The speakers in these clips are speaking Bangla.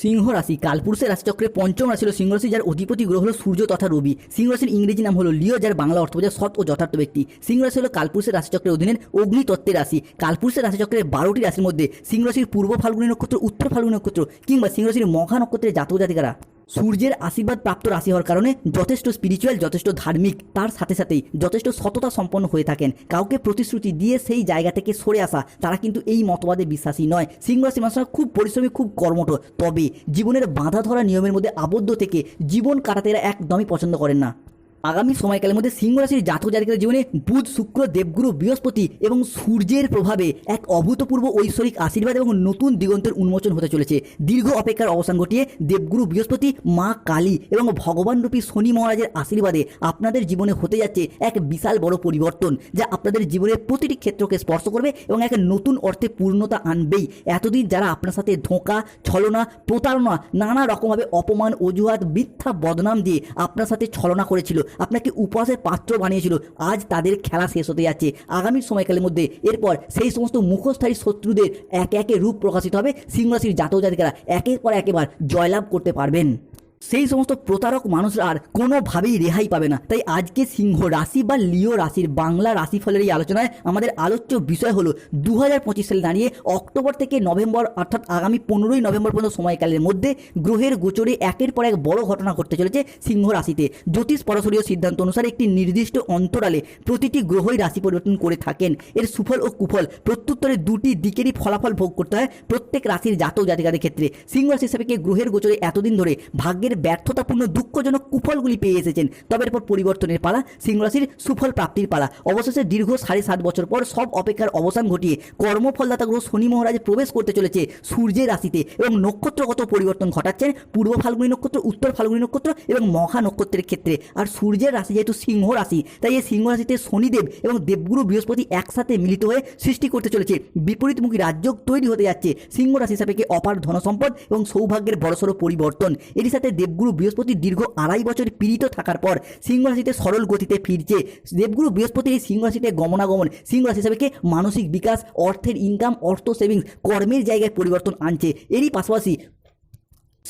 সিংহ রাশি কালপুরুষের রাশিচক্রের পঞ্চম রাশি হল সিংহ রাশি যার অধিপতি গ্রহ হল সূর্য তথা রবি। সিংহ রাশির ইংরেজি নাম হল লিও, যার বাংলা অর্থ বোঝায় সৎ ও যথার্থ ব্যক্তি। সিংহ রাশি হল কালপুরুষের রাশিচক্রের অধীনে অগ্নিতত্ত্বের রাশি। কালপুরুষের রাশিচক্রের বারোটি রাশির মধ্যে সিংহ রাশির পূর্ব ফাল্গুনী নক্ষত্র, উত্তর ফাল্গুনী নক্ষত্র কিংবা সিংহ রাশির মহা নক্ষত্রের জাতক জাতিকারা। সূর্যের আশীর্বাদ প্রাপ্ত রাশি হওয়ার কারণে যথেষ্ট স্পিরিচুয়াল যথেষ্ট ধার্মিক, তার সাথে সাথেই যথেষ্ট সততা সম্পন্ন হয়ে থাকেন। কাউকে প্রতিশ্রুতি দিয়ে সেই জায়গা থেকে সরে আসা, তারা কিন্তু এই মতবাদে বিশ্বাসী নয়। সিংহ রাশি মানুষরা খুব পরিশ্রমী, খুব কর্মঠ। তবে জীবনের বাঁধা ধরা নিয়মের মধ্যে আবদ্ধ থেকে জীবন কাটাতে এরা একদমই পছন্দ করেন না। আগামী সময়কালের মধ্যে সিংহ রাশির জাতক জাতিকাদের জীবনে বুধ, শুক্র, দেবগুরু, বৃহস্পতি এবং সূর্যের প্রভাবে এক অভূতপূর্ব ঐশ্বরিক আশীর্বাদ এবং নতুন দিগন্তের উন্মোচন হতে চলেছে। দীর্ঘ অপেক্ষার অবসান ঘটিয়ে দেবগুরু, বৃহস্পতি, মা কালী এবং ভগবান রূপী শনি মহারাজের আশীর্বাদে আপনাদের জীবনে হতে যাচ্ছে এক বিশাল বড় পরিবর্তন, যা আপনাদের জীবনের প্রতিটি ক্ষেত্রকে স্পর্শ করবে এবং এক নতুন অর্থে পূর্ণতা আনবেই। এতদিন যারা আপনার সাথে ধোঁকা, ছলনা, প্রতারণা, নানা রকমভাবে অপমান, অজুহাত, মিথ্যা বদনাম দিয়ে আপনার সাথে ছলনা করেছিল আপনাকে উপহাসের পাত্র বানিয়েছিল। আজ তাদের খেলা শেষ হতে যাচ্ছে। আগামী সময়কালের মধ্যে এরপর সেই সমস্ত মুখোশধারী শত্রুদের একে একে রূপ প্রকাশিত হবে। সিংহরাশির জাতক জাতিকারা একের পর একেবার জয়লাভ করতে পারবেন। সেই সমস্ত প্রতারক মানুষরা আর কোনোভাবেই রেহাই পাবে না। তাই আজকে সিংহ রাশি বা লিও রাশির বাংলা রাশিফলের এই আলোচনায় আমাদের আলোচ্য বিষয় হলো দু হাজার পঁচিশ সালে দাঁড়িয়ে অক্টোবর থেকে নভেম্বর অর্থাৎ আগামী পনেরোই নভেম্বর পর্যন্ত সময়কালের মধ্যে গ্রহের গোচরে একের পর এক বড় ঘটনা ঘটতে চলেছে সিংহ রাশিতে। জ্যোতিষ পরশরীয় সিদ্ধান্ত অনুসারে একটি নির্দিষ্ট অন্তরালে প্রতিটি গ্রহই রাশি পরিবর্তন করে থাকেন। এর সুফল ও কুফল প্রত্যুত্তরে দুটি দিকেরই ফলাফল ভোগ করতে হয় প্রত্যেক রাশির জাতক জাতিকাদের ক্ষেত্রে। সিংহ রাশি হিসাবে গ্রহের গোচরে এতদিন ধরে ভাগ্যের ব্যর্থতাপূর্ণ দুঃখজনক কুফলগুলি পেয়ে এসেছেন। তবে এরপর পরিবর্তনের পালা, সিংহ রাশির সুফল প্রাপ্তির পালা। অবশেষে দীর্ঘ সাড়ে সাত বছর পর সব অপেক্ষার অবসান ঘটিয়ে কর্মফলদাতা গ্রহ শনি মহারাজ প্রবেশ করতে চলেছে সূর্যের রাশিতে এবং নক্ষত্রগত পরিবর্তন ঘটাচ্ছেন পূর্ব ফাল্গুনী নক্ষত্র, উত্তর ফাল্গুনী নক্ষত্র এবং মহা নক্ষত্রের ক্ষেত্রে। আর সূর্যের রাশি যেহেতু সিংহ রাশি, তাই এই সিংহ রাশিতে শনিদেব এবং দেবগুরু বৃহস্পতি একসাথে মিলিত হয়ে সৃষ্টি করতে চলেছে। বিপরীতমুখী রাজ্য তৈরি হতে যাচ্ছে। সিংহ রাশি হিসাবে অপার ধনসম্পদ এবং সৌভাগ্যের বড়সড় পরিবর্তন। এরই সাথে দেবগুরু বৃহস্পতি দীর্ঘ আড়াই বছর পীড়িত থাকার পর সিংহ রাশিতে সরল গতিতে ফিরছে। দেবগুরু বৃহস্পতির এই সিংহ রাশিতে গমনাগমন। সিংহ রাশি হিসাবে মানসিক বিকাশ, অর্থের ইনকাম অর্থ সেভিংস কর্মের জায়গায় পরিবর্তন আনছে। এরই পাশাপাশি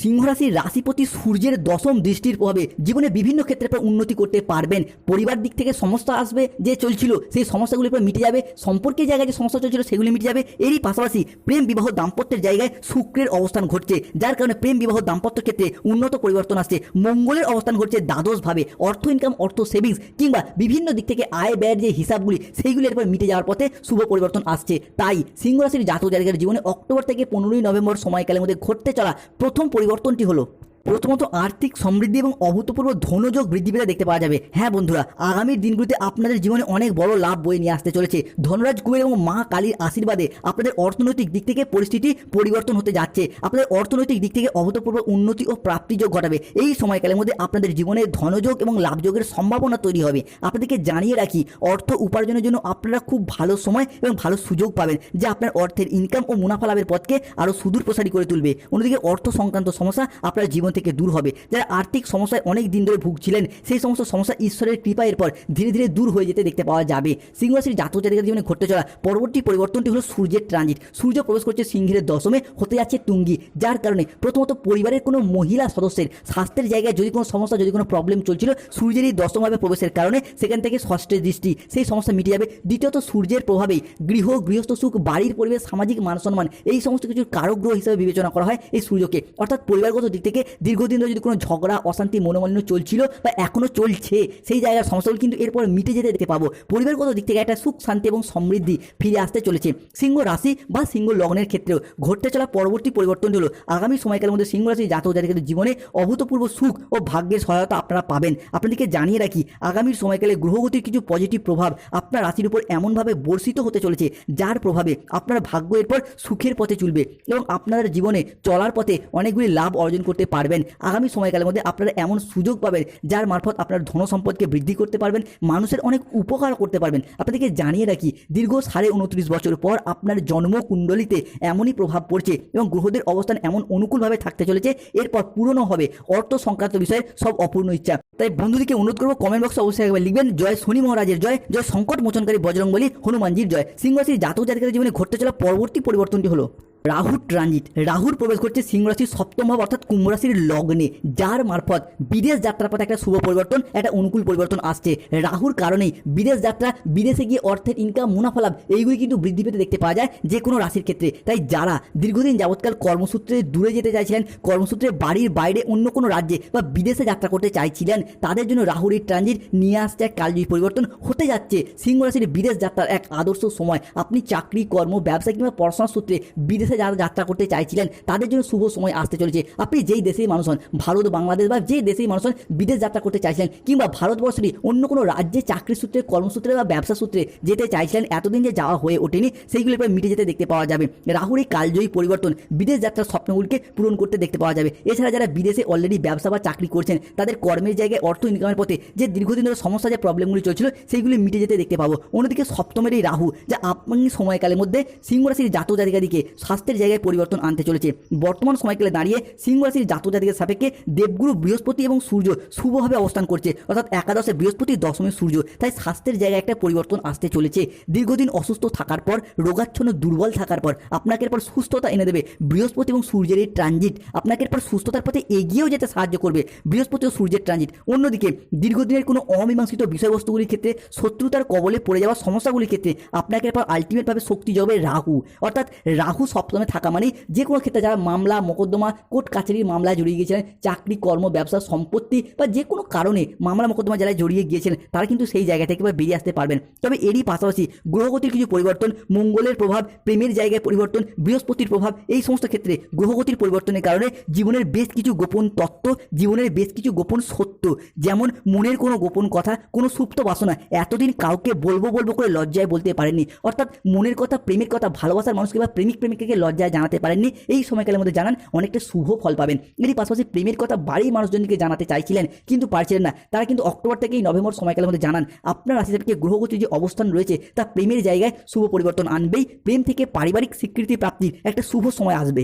সিংহরাশির রাশিপতি সূর্যের দশম দৃষ্টির প্রভাবে জীবনে বিভিন্ন ক্ষেত্রে আপনারা উন্নতি করতে পারবেন। পরিবার দিক থেকে সমস্যা আসবে যে চলছিল, সেই সমস্যাগুলি এরপর মিটে যাবে। সম্পর্কের জায়গায় যে সমস্যা চলছিল, সেগুলি মিটে যাবে। এরই পাশাপাশি প্রেম বিবাহ দাম্পত্যের জায়গায় শুক্রের অবস্থান ঘটছে, যার কারণে প্রেম বিবাহ দাম্পত্য ক্ষেত্রে উন্নত পরিবর্তন আসছে। মঙ্গলের অবস্থান ঘটছে দ্বাদশভাবে। অর্থ ইনকাম অর্থ সেভিংস কিংবা বিভিন্ন দিক থেকে আয় ব্যয়ের যে হিসাবগুলি সেইগুলি এরপর মিটে যাওয়ার পথে শুভ পরিবর্তন আসছে। তাই সিংহ রাশির জাতক জাতিকার জীবনে অক্টোবর থেকে পনেরোই নভেম্বর সময়কালের মধ্যে ঘটতে চলা প্রথম পরিবর্তনটি হলো প্রথমত আর্থিক সমৃদ্ধি এবং অভূতপূর্ব ধনযোগ বৃদ্ধি পেতে দেখতে পাওয়া যাবে। হ্যাঁ বন্ধুরা, আগামী দিনগুলিতে আপনাদের জীবনে অনেক বড় লাভ বয়ে নিয়ে আসতে চলেছে। ধনরাজ কুবের এবং মা কালীর আশীর্বাদে আপনাদের অর্থনৈতিক দিক থেকে পরিস্থিতি পরিবর্তন হতে যাচ্ছে। আপনাদের অর্থনৈতিক দিক থেকে অভূতপূর্ব উন্নতি ও প্রাপ্তিযোগ ঘটাবে। এই সময়কালের মধ্যে আপনাদের জীবনে ধনযোগ এবং লাভযোগের সম্ভাবনা তৈরি হবে। আপনাদেরকে জানিয়ে রাখি, অর্থ উপার্জনের জন্য আপনারা খুব ভালো সময় এবং ভালো সুযোগ পাবেন, যা আপনার অর্থের ইনকাম ও মুনাফা লাভের পথকে আরও সুদূর প্রসারী করে তুলবে। অন্যদিকে অর্থ সংক্রান্ত সমস্যা আপনার জীবন থেকে দূর হবে। যারা আর্থিক সমস্যায় অনেক দিন ধরে ভুগছিলেন, সেই সমস্ত সমস্যা ঈশ্বরের কৃপা এরপর ধীরে ধীরে দূর হয়ে যেতে দেখতে পাওয়া যাবে। সিংহ রাশির জাতক জাতিকার জীবনে ঘটতে চলা পরবর্তী পরিবর্তনটি হলো সূর্যের ট্রানজিট সূর্য প্রবেশ করছে সিংহের দশমে, হতে যাচ্ছে তুঙ্গি, যার কারণে প্রথমত পরিবারের কোনো মহিলা সদস্যের স্বাস্থ্যের জায়গায় যদি কোনো সমস্যা, যদি কোনো প্রবলেম চলছিল, সূর্যের এই দশমভাবে প্রবেশের কারণে সেখান থেকে ষষ্ঠের দৃষ্টি, সেই সমস্যা মিটে যাবে। দ্বিতীয়ত সূর্যের প্রভাবেই গৃহ, গৃহস্থ সুখ, বাড়ির পরিবেশ, সামাজিক মান সম্মান, এই সমস্ত কিছুর কারক গ্রহ হিসেবে বিবেচনা করা হয় এই সূর্যকে। অর্থাৎ পরিবারগত দিক থেকে দীর্ঘদিন ধরে যদি কোনো ঝগড়া, অশান্তি, মনোমালিন্য চলছিল বা এখনও চলছে, সেই জায়গার সমস্যাগুলো কিন্তু এরপর মিটে যেতে দেখতে পাবো। পরিবারগত দিক থেকে একটা সুখ, শান্তি এবং সমৃদ্ধি ফিরে আসতে চলেছে। সিংহ রাশি বা সিংহ লগ্নের ক্ষেত্রেও ঘটতে চলা পরবর্তী পরিবর্তন হলো আগামী সময়কালের মধ্যে সিংহ রাশি জাতক জাতিকাদের জীবনে অভূতপূর্ব সুখ ও ভাগ্যের সহায়তা আপনারা পাবেন। আপনাদেরকে জানিয়ে রাখি, আগামী সময়কালে গ্রহগতির কিছু পজিটিভ প্রভাব আপনার রাশির উপর এমনভাবে বর্ষিত হতে চলেছে, যার প্রভাবে আপনার ভাগ্য এরপর সুখের পথে চলবে এবং আপনার জীবনে চলার পথে অনেকগুলি লাভ অর্জন করতে পারবেন আগামী সময়কালের মধ্যে আপনারা এমন সুযোগ পাবেন, যার মারফত আপনার ধন সম্পদকে বৃদ্ধি করতে পারবেন, মানুষের অনেক উপকার করতে পারবেন। আপনাদেরকে জানিয়ে রাখি, দীর্ঘ সাড়ে উনত্রিশ বছর পর আপনার জন্মকুণ্ডলিতে এমনই প্রভাব পড়ছে এবং গ্রহদের অবস্থান এমন অনুকূলভাবে থাকতে চলেছে, এরপর পূরণও হবে। অর্থ সংক্রান্ত বিষয়ে সব অপূর্ণ ইচ্ছা। তাই বন্ধুদেরকে অনুরোধ করব কমেন্ট বক্সে অবশ্যই একবার লিখবেন, জয় শনি মহারাজের জয় জয় সংকট মোচনকারী বজরংবলী হনুমানজির জয়। সিংহ রাশির জাতক জাতিকার জীবনে ঘটতে চলা পরবর্তী পরিবর্তনটি হলো রাহু ট্রানজিট। রাহুর প্রবেশ করছে সিংহ রাশির সপ্তম ভাব অর্থাৎ কুম্ভ রাশির লগ্নে, যার মারফত বিদেশ যাত্রার পথে একটা শুভ পরিবর্তন, একটা অনুকূল পরিবর্তন আসছে। রাহুর কারণেই বিদেশ যাত্রা, বিদেশে গিয়ে অর্থের ইনকাম মুনাফা লাভ, এইগুলি কিন্তু বৃদ্ধি পেতে দেখতে পাওয়া যায় যে কোনো রাশির ক্ষেত্রে। তাই যারা দীর্ঘদিন যাবৎকাল কর্মসূত্রে দূরে যেতে চাইছিলেন, কর্মসূত্রে বাড়ির বাইরে অন্য কোনো রাজ্যে বা বিদেশে যাত্রা করতে চাইছিলেন, তাদের জন্য রাহুর এই ট্রানজিট নিয়ে আসছে এক কালজয়ী পরিবর্তন। হতে যাচ্ছে সিংহ রাশির বিদেশ যাত্রার এক আদর্শ সময়। আপনি চাকরি, কর্ম, ব্যবসা কিংবা পড়াশোনার সূত্রে বিদেশে যারা যাত্রা করতে চাইছিলেন, তাদের জন্য শুভ সময় আসতে চলেছে। আপনি যেই দেশেই মানুষ হন, ভারত, বাংলাদেশ বা যে দেশেই মানুষ হন, বিদেশ যাত্রা করতে চাইছিলেন কিংবা ভারতবর্ষেরই অন্য কোনো রাজ্যে চাকরি সূত্রে, কর্মসূত্রে বা ব্যবসা সূত্রে যেতে চাইছিলেন, এতদিন যে যাওয়া হয়ে ওঠেনি, সেইগুলি এবার মিটে যেতে দেখতে পাওয়া যাবে। রাহুর এই কালজয়ী পরিবর্তন বিদেশ যাত্রার স্বপ্নগুলিকে পূরণ করতে দেখতে পাওয়া যাবে। এছাড়া যারা বিদেশে অলরেডি ব্যবসা বা চাকরি করছেন, তাদের কর্মের জায়গায় অর্থ ইনকামের পথে যে দীর্ঘদিন ধরে সমস্যা, যে প্রবলেমগুলি চলছিল, সেইগুলি মিটে যেতে দেখতে পাবো। অন্যদিকে সপ্তমের এই রাহু, যা আপনি সময়কালের মধ্যে সিংহ রাশির জাতক জাতিকাদিকে স্বাস্থ্যের জায়গায় পরিবর্তন আনতে চলেছে। বর্তমান সময়কালে দাঁড়িয়ে সিংহ রাশির জাতক জাতিকের সাপেক্ষে দেবগুরু বৃহস্পতি এবং সূর্য শুভভাবে অবস্থান করছে। অর্থাৎ একাদশে বৃহস্পতি, দশমে সূর্য। তাই স্বাস্থ্যের জায়গায় একটা পরিবর্তন আসতে চলেছে। দীর্ঘদিন অসুস্থ থাকার পর, রোগাচ্ছন্ন, দুর্বল থাকার পর, আপনাকে এরপর সুস্থতা এনে দেবে। বৃহস্পতি এবং সূর্যের এই ট্রানজিট আপনাকে এরপর সুস্থতার পথে এগিয়েও যেতে সাহায্য করবে। বৃহস্পতি ও সূর্যের ট্রানজিট অন্যদিকে, দীর্ঘদিনের কোনো অমীমাংসিত বিষয়বস্তুগুলির ক্ষেত্রে শত্রুতার কবলে পড়ে যাওয়া সমস্যাগুলির ক্ষেত্রে আপনাকে এরপর আলটিমেটভাবে শক্তি যোগাবে রাহু। অর্থাৎ রাহু সপ্তমে থাকা মানে যে কোনো ক্ষেত্রে যারা মামলা, মোকদ্দমা, কোর্ট কাছারির মামলায় জড়িয়ে গিয়েছিলেন, চাকরি, কর্ম, ব্যবসা, সম্পত্তি বা যে কোনো কারণে মামলা, মোকদ্দমা যারা জড়িয়ে গিয়েছিলেন তারা কিন্তু সেই জায়গা থেকে বেরিয়ে আসতে পারবেন। তবে এরই পাশাপাশি গ্রহগতির কিছু পরিবর্তন, মঙ্গলের প্রভাব, প্রেমের জায়গায় পরিবর্তন, বৃহস্পতির প্রভাব, এই সমস্ত ক্ষেত্রে গ্রহগতির পরিবর্তনের কারণে জীবনের বেশ কিছু গোপন তত্ত্ব, জীবনের বেশ কিছু গোপন সত্য, যেমন মনের কোনো গোপন কথা, কোনো সুপ্ত বাসনা, এতদিন কাউকে বলব বলব করে লজ্জায় বলতে পারেননি। অর্থাৎ মনের কথা, প্রেমের কথা, ভালোবাসার মানুষকে বা প্রেমিক প্রেমিকাকে লজ্জায় জানাতে পারেননি। এই সময়কালের মধ্যে জানান, অনেকটা শুভ ফল পাবেন। এরই পাশাপাশি প্রেমের কথা বাড়ির মানুষজনকে জানাতে চাইছিলেন, কিন্তু পারছিলেন না। তারা কিন্তু অক্টোবর থেকেই নভেম্বর সময়কালের মধ্যে জানান, আপনার রাশি থেকে গ্রহগতির যে অবস্থান রয়েছে, তা প্রেমের জায়গায় শুভ পরিবর্তন আনবেই। প্রেম থেকে পারিবারিক স্বীকৃতি প্রাপ্তির একটা শুভ সময় আসবে।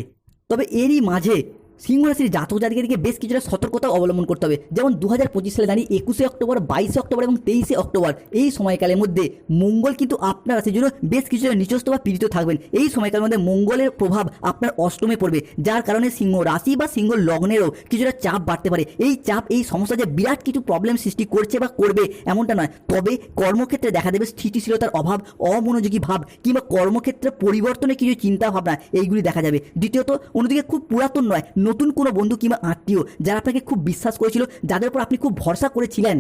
তবে এরই মাঝে সিংহ রাশির জাতক জাতিকাদেরকে বেশ কিছুটা সতর্কতা অবলম্বন করতে হবে। যেমন দু হাজার পঁচিশ সালে দাঁড়িয়ে একুশে অক্টোবর, বাইশে অক্টোবর এবং তেইশে অক্টোবর এই সময়কালের মধ্যে মঙ্গল কিন্তু আপনার রাশির জন্য বেশ কিছুটা নিচস্থ বা পীড়িত থাকবেন। এই সময়কালের মধ্যে মঙ্গলের প্রভাব আপনার অষ্টমে পড়বে, যার কারণে সিংহ রাশি বা সিংহ লগ্নেরও কিছুটা চাপ বাড়তে পারে। এই চাপ, এই সমস্যা যে বিরাট কিছু প্রবলেম সৃষ্টি করছে বা করবে এমনটা নয়। তবে কর্মক্ষেত্রে দেখা দেবে স্থিতিশীলতার অভাব, অমনোযোগী ভাব কিংবা কর্মক্ষেত্রে পরিবর্তনের কিছু চিন্তা ভাবনা এইগুলি দেখা যাবে। দ্বিতীয়ত, অন্যদিকে খুব পুরাতন নয় নতুন কোনো বন্ধু কিংবা আত্মীয় যারা আপনাকে খুব বিশ্বাস করেছিল, যাদের উপর আপনি খুব ভরসা করেছিলেন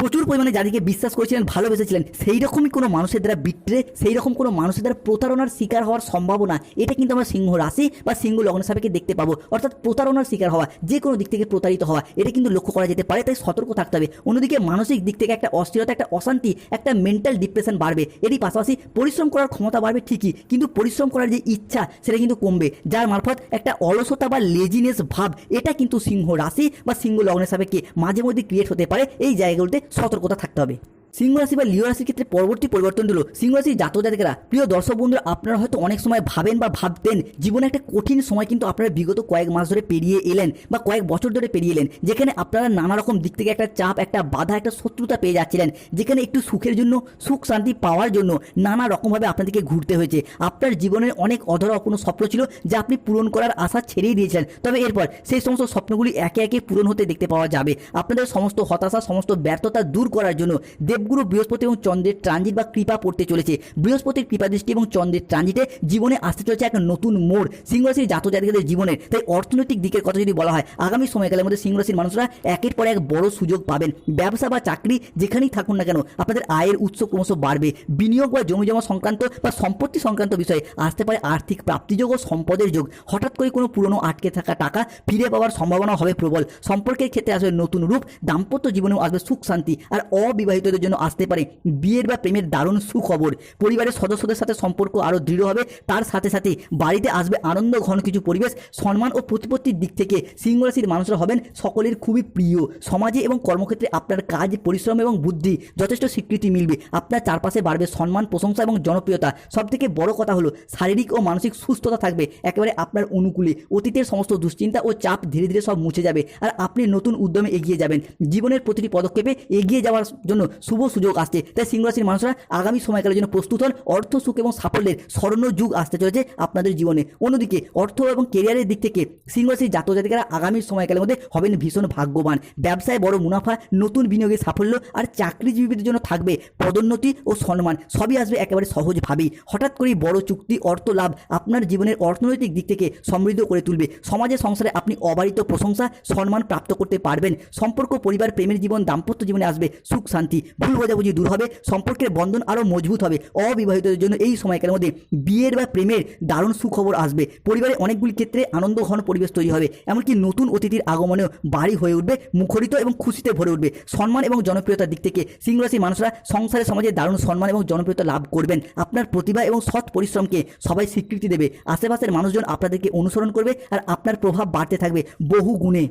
প্রচুর পরিমাণে যাদেরকে বিশ্বাস করেছিলেন, ভালোবেসেছিলেন। সেই রকমই কোনো মানুষের দ্বারা বিট্রে সেই রকম কোনো মানুষের দ্বারা প্রতারণার শিকার হওয়ার সম্ভাবনা, এটা কিন্তু আমরা সিংহ রাশি বা সিংহ লগ্ন সাপেক্ষে দেখতে পাবো। অর্থাৎ প্রতারণার শিকার হওয়া, যে কোনো দিক থেকে প্রতারিত হওয়া, এটা কিন্তু লক্ষ্য করা যেতে পারে, তাই সতর্ক থাকতে হবে। অন্যদিকে মানসিক দিক থেকে একটা অস্থিরতা, একটা অশান্তি, একটা মেন্টাল ডিপ্রেশন বাড়বে। এরই পাশাপাশি পরিশ্রম করার ক্ষমতা বাড়বে ঠিকই, কিন্তু পরিশ্রম করার যে ইচ্ছা, সেটা কিন্তু কমবে, যার মারফত একটা অলসতা বা লেজিনেস ভাব, এটা কিন্তু সিংহ রাশি বা সিংহ লগ্নের সাপেক্ষে মাঝে মধ্যে ক্রিয়েট হতে পারে। এই জায়গাগুলোতে সতর্কতা থাকতে হবে। সিংহ রাশি বা লিও রাশির ক্ষেত্রে পরবর্তী পরিবর্তন হলো সিংহ রাশির জাতক জাতিকেরা, প্রিয় দর্শক বন্ধুরা, আপনারা হয়তো অনেক সময় ভাবেন বা ভাবতেন, জীবনে একটা কঠিন সময় কিন্তু আপনারা বিগত কয়েক মাস ধরে পেরিয়ে এলেন বা কয়েক বছর ধরে পেরিয়ে এলেন, যেখানে আপনারা নানা রকম দিক থেকে একটা চাপ, একটা বাধা, একটা শত্রুতা পেয়ে যাচ্ছিলেন, যেখানে একটু সুখের জন্য, সুখ শান্তি পাওয়ার জন্য নানা রকমভাবে আপনাদেরকে ঘুরতে হয়েছে। আপনার জীবনের অনেক অধরা কোনো স্বপ্ন ছিল যা আপনি পূরণ করার আশা ছেড়েই দিয়েছিলেন। তবে এরপর সেই সমস্ত স্বপ্নগুলি একে একে পূরণ হতে দেখতে পাওয়া যাবে। আপনাদের সমস্ত হতাশা, সমস্ত ব্যর্থতা দূর করার জন্য দেবগুরু বৃহস্পতি এবং চন্দ্রের ট্রানজিট বা কৃপা পড়তে চলেছে। বৃহস্পতির কৃপা দৃষ্টি এবং চন্দ্রের ট্রানজিটে জীবনে আসতে চলেছে এক নতুন মোড়, সিংহরাশির জাতক জাতিকাদের জীবনের তাই অর্থনৈতিক দিকের কথা যদি বলা হয়, আগামী সময়কালের মধ্যে সিংহরাশির মানুষরা একের পর এক বড় সুযোগ পাবেন। ব্যবসা বা চাকরি যেখানেই থাকুন না কেন, আপনাদের আয়ের উৎস ক্রমশ বাড়বে। বিনিয়োগ বা জমি জমা সংক্রান্ত বা সম্পত্তি সংক্রান্ত বিষয়ে আসতে পারে আর্থিক প্রাপ্তিযোগ ও সম্পদের যোগ। হঠাৎ করে কোনো পুরনো আটকে থাকা টাকা ফিরে পাওয়ার সম্ভাবনা হবে প্রবল। সম্পর্কের ক্ষেত্রে আসবে নতুন রূপ, দাম্পত্য জীবনেও আসবে সুখ শান্তি আর অবিবাহিতদের জন্য আসতে পারে। বিয়ের বা প্রেমের দারুণ সুখবর। পরিবারের সদস্যদের সাথে সম্পর্ক আরও দৃঢ় হবে। তার সাথে সাথে বাড়িতে আসবে আনন্দ, ঘন কিছু পরিবেশ, সম্মান ও প্রতিপত্তির দিক থেকে সিংহ রাশির মানুষরা হবেন সকলের খুবই প্রিয়। সমাজে এবং কর্মক্ষেত্রে আপনার কাজ, পরিশ্রম এবং বুদ্ধি যথেষ্ট স্বীকৃতি মিলবে। আপনার চারপাশে বাড়বে সম্মান, প্রশংসা এবং জনপ্রিয়তা। সব থেকে বড় কথা হলো, শারীরিক ও মানসিক সুস্থতা থাকবে একেবারে আপনার অনুকূলে। অতীতের সমস্ত দুশ্চিন্তা ও চাপ ধীরে ধীরে সব মুছে যাবে। আর আপনি নতুন উদ্যমে এগিয়ে যাবেন। জীবনের প্রতিটি পদক্ষেপে এগিয়ে যাওয়ার জন্য শুভ শুভ সুযোগ আসছে। তাই সিংহ রাশির মানুষরা আগামী সময়কালের জন্য প্রস্তুত হন। অর্থ, সুখ এবং সাফল্যের স্বর্ণ যুগ আসতে চলেছে আপনাদের জীবনে। অন্যদিকে অর্থ এবং কেরিয়ারের দিক থেকে সিংহ রাশির জাতক জাতিকারা আগামী সময়কালের মধ্যে হবেন ভীষণ ভাগ্যবান। ব্যবসায় বড় মুনাফা, নতুন বিনিয়োগের সাফল্য আর চাকরিজীবীদের জন্য থাকবে পদোন্নতি ও সম্মান। সবই আসবে একেবারে সহজভাবেই। হঠাৎ করেই বড় চুক্তি, অর্থ লাভ আপনার জীবনের অর্থনৈতিক দিক থেকে সমৃদ্ধ করে তুলবে। সমাজে, সংসারে আপনি অবারিত প্রশংসা, সম্মান প্রাপ্ত করতে পারবেন। সম্পর্ক, পরিবার, প্রেমের জীবন, দাম্পত্য জীবনে আসবে সুখ, শান্তি। ভুল বোঝাবুঝি দূর হবে, সম্পর্কের বন্ধন আরও মজবুত হবে। অবিবাহিতদের জন্য এই সময়কালের মধ্যে বিয়ের বা প্রেমের দারুণ সুখবর আসবে। পরিবারে অনেকগুলি ক্ষেত্রে আনন্দ ঘন পরিবেশ তৈরি হবে, এমনকি নতুন অতিথির আগমনেও বাড়ি হয়ে উঠবে, মুখরিত এবং খুশিতে ভরে উঠবে। সম্মান এবং জনপ্রিয়তার দিক থেকে সিংহরাশির মানুষরা সংসারে, সমাজে দারুণ সম্মান এবং জনপ্রিয়তা লাভ করবেন। আপনার প্রতিভা এবং সৎ পরিশ্রমকে সবাই স্বীকৃতি দেবে। আশেপাশের মানুষজন আপনাদেরকে অনুসরণ করবে আর আপনার প্রভাব বাড়তে থাকবে বহু গুণে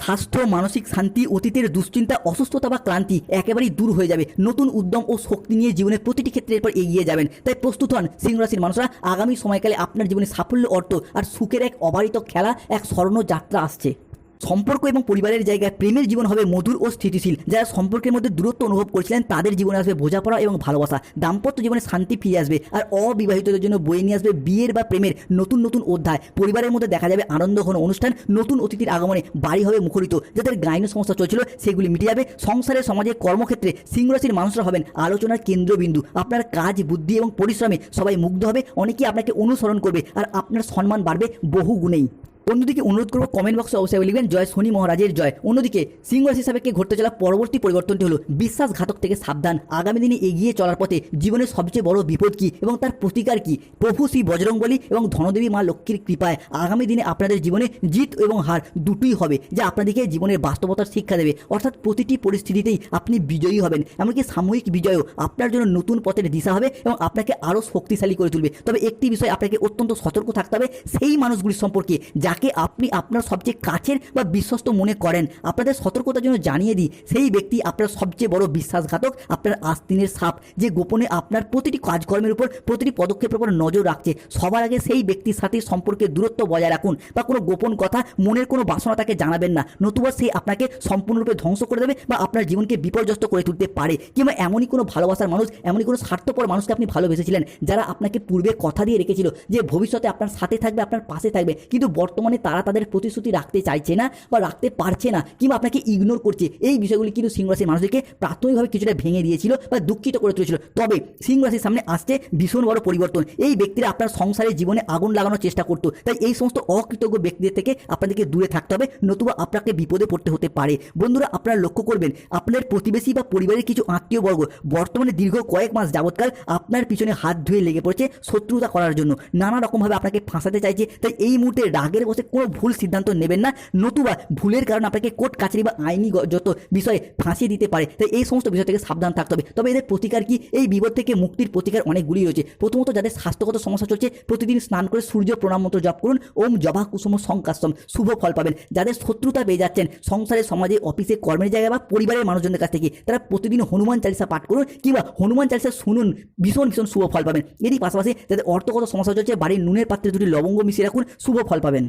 স্বাস্থ্য, মানসিক শান্তি, অতীতের দুশ্চিন্তা, অসুস্থতা বা ক্লান্তি একেবারেই দূর হয়ে যাবে। নতুন উদ্যম ও শক্তি নিয়ে জীবনের প্রতিটি ক্ষেত্রে এরপর এগিয়ে যাবেন। তাই প্রস্তুত হন সিংহ রাশির মানুষরা। আগামী সময়কালে আপনার জীবনে সাফল্য অর্থ আর সুখের এক অবারিত খেলা, এক স্বর্ণ যাত্রা আসছে। সম্পর্ক এবং পরিবারের জায়গায় প্রেমের জীবন হবে মধুর ও স্থিতিশীল। যারা সম্পর্কের মধ্যে দূরত্ব অনুভব করেছিলেন, তাদের জীবনে আসবে বোঝাপড়া এবং ভালোবাসা। দাম্পত্য জীবনে শান্তি ফিরে আসবে আর অবিবাহিতদের জন্য বয়ে নিয়ে আসবে বিয়ের বা প্রেমের নতুন নতুন অধ্যায়। পরিবারের মধ্যে দেখা যাবে আনন্দ, ঘন অনুষ্ঠান, নতুন অতিথির আগমনে বাড়ি হবে মুখরিত। যাদের গাইন সমস্যা চলছিল, সেগুলি মিটে যাবে। সংসারে, সমাজে, কর্মক্ষেত্রে সিংহরাশির মানুষরা হবেন আলোচনার কেন্দ্রবিন্দু। আপনার কাজ, বুদ্ধি এবং পরিশ্রমে সবাই মুগ্ধ হবে। অনেকেই আপনাকে অনুসরণ করবে আর আপনার সম্মান বাড়বে বহু গুণেই অন্যদিকে অনুরোধ করব কমেন্ট বক্সে অবশ্যই লিখবেন, জয় শনি মহারাজের জয়। অন্যদিকে সিংহ সাপেক্ষে ঘটতে চলা পরবর্তী পরিবর্তনটি হলো বিশ্বাসঘাতক থেকে সাবধান। আগামী দিনে এগিয়ে চলার পথে জীবনের সবচেয়ে বড় বিপদ কী এবং তার প্রতিকার কি? প্রভু শ্রী বজরংবলী এবং ধনদেবী মা লক্ষ্মীর কৃপায় আগামী দিনে আপনাদের জীবনে জিত এবং হার দুটোই হবে, যা আপনাদেরকে জীবনের বাস্তবতার শিক্ষা দেবে। অর্থাৎ প্রতিটি পরিস্থিতিতেই আপনি বিজয়ী হবেন, এমনকি সাময়িক বিজয়ও আপনার জন্য নতুন পথের দিশা হবে এবং আপনাকে আরও শক্তিশালী করে তুলবে। তবে একটি বিষয় আপনাকে অত্যন্ত সতর্ক থাকতে হবে, সেই মানুষগুলির সম্পর্কে যাকে আপনি আপনার সবচেয়ে কাছের বা বিশ্বস্ত মনে করেন, আপনাদের সতর্কতার জন্য জানিয়ে দিই, সেই ব্যক্তি আপনার সবচেয়ে বড় বিশ্বাসঘাতক, আপনার আস্তিনের সাপ, যে গোপনে আপনার প্রতিটি কাজকর্মের উপর প্রতিটি পদক্ষেপের উপর নজর রাখছে। সবার আগে সেই ব্যক্তির সাথে সম্পর্কে দূরত্ব বজায় রাখুন বা কোনো গোপন কথা, মনের কোনো বাসনা তাকে জানাবেন না। নতুবা সে আপনাকে সম্পূর্ণরূপে ধ্বংস করে দেবে বা আপনার জীবনকে বিপর্যস্ত করে তুলতে পারে কিংবা এমনই কোনো ভালোবাসার মানুষ, এমনই কোনো স্বার্থপর মানুষকে আপনি ভালোবেসেছিলেন, যারা আপনাকে পূর্বে কথা দিয়ে রেখেছিল যে ভবিষ্যতে আপনার সাথে থাকবে, আপনার পাশে থাকবে। কিন্তু বর্তমানে তারা তাদের প্রতিশ্রুতি রাখতে চাইছে না বা রাখতে পারছে না, কিংবা আপনাকে ইগনোর করছে। এই বিষয়গুলি কিন্তু সিংহ রাশির মানুষদেরকে প্রাথমিকভাবে কিছুটা ভেঙে দিয়েছিল বা দুঃখিত করে তুলেছিল। তবে সিংহ রাশির সামনে আসছে ভীষণ বড় পরিবর্তন। এই ব্যক্তিরা আপনার সংসারের জীবনে আগুন লাগানোর চেষ্টা করতো। তাই এই সমস্ত অকৃতজ্ঞ ব্যক্তিদের থেকে আপনাদেরকে দূরে থাকতে হবে, নতুবা আপনাকে বিপদে পড়তে হতে পারে। বন্ধুরা, আপনারা লক্ষ্য করবেন, আপনার প্রতিবেশী বা পরিবারের কিছু আত্মীয় বর্গ বর্তমানে দীর্ঘ কয়েক মাস যাবৎকাল আপনার পিছনে হাত ধুয়ে লেগে পড়েছে শত্রুতা করার জন্য। নানা রকমভাবে আপনাকে ফাঁসাতে চাইছে। তাই এই মুহূর্তে রাগের বসে কোনো ভুল সিদ্ধান্ত নেবেন না। নতুবা ভুলের কারণে আপনাকে কোর্ট, কাছারি বা আইনি যত বিষয়ে ফাঁসিয়ে দিতে পারে, তাই এই সমস্ত বিষয় থেকে সাবধান থাকতে হবে। তবে এদের প্রতিকার কি? এই বিপদ থেকে মুক্তির প্রতিকার অনেকগুলি রয়েছে। প্রথমত যাদের স্বাস্থ্যগত সমস্যা চলছে, প্রতিদিন স্নান করে সূর্য প্রণাম মন্ত্র জপ করুন। ওম জবা কুসুম সংকাশম, শুভ ফল পাবেন। যাদের শত্রুতা পেয়ে যাচ্ছেন, সংসারে, সমাজে, অফিসে, কর্মের জায়গায় বা পরিবারের মানুষজনের কাছ থেকে, তারা প্রতিদিন হনুমান চালিসা পাঠ করুন কিংবা হনুমান চালিসা শুনুন, ভীষণ ভীষণ শুভ ফল পাবেন। এরই পাশাপাশি যাদের অর্থগত সমস্যা চলছে, বাড়ির নুনের পাত্রে দুটি লবঙ্গ মিশিয়ে রাখুন, শুভ ফল পাবেন।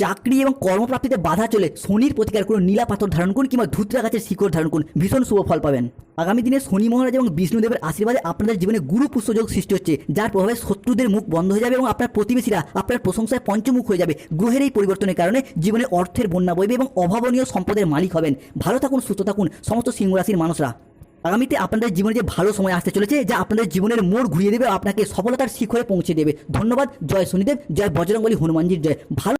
চাকরি এবং কর্মপ্রাপ্তিতে বাধা চলে শনির প্রতিকার করুন, নীলা পাথর ধারণ করুন কিংবা ধুতরা গাছের শিকড় ধারণ করুন, ভীষণ শুভ ফল পাবেন। আগামী দিনে শনি মহারাজ এবং বিষ্ণুদেবের আশীর্বাদে আপনাদের জীবনে গুরু পুষ্পযোগ সৃষ্টি হচ্ছে, যার প্রভাবে শত্রুদের মুখ বন্ধ হয়ে যাবে এবং আপনার প্রতিবেশীরা আপনার প্রশংসায় পঞ্চমুখ হয়ে যাবে। গ্রহের এই পরিবর্তনের কারণে জীবনে অর্থের বন্যা বইবে এবং অভাবনীয় সম্পদের মালিক হবেন। ভালো থাকুন, সুস্থ থাকুন সমস্ত সিংহ রাশির মানুষরা। আগামীতে আপনাদের জীবনে যে ভালো সময় আসতে চলেছে, যা আপনাদের জীবনের মোড় ঘুরিয়ে দেবে আপনাকে সফলতার শিখরে পৌঁছে দেবে। ধন্যবাদ, জয় শনিদেব, জয় বজরঙ্গলী হনুমানজির জয়। ভালো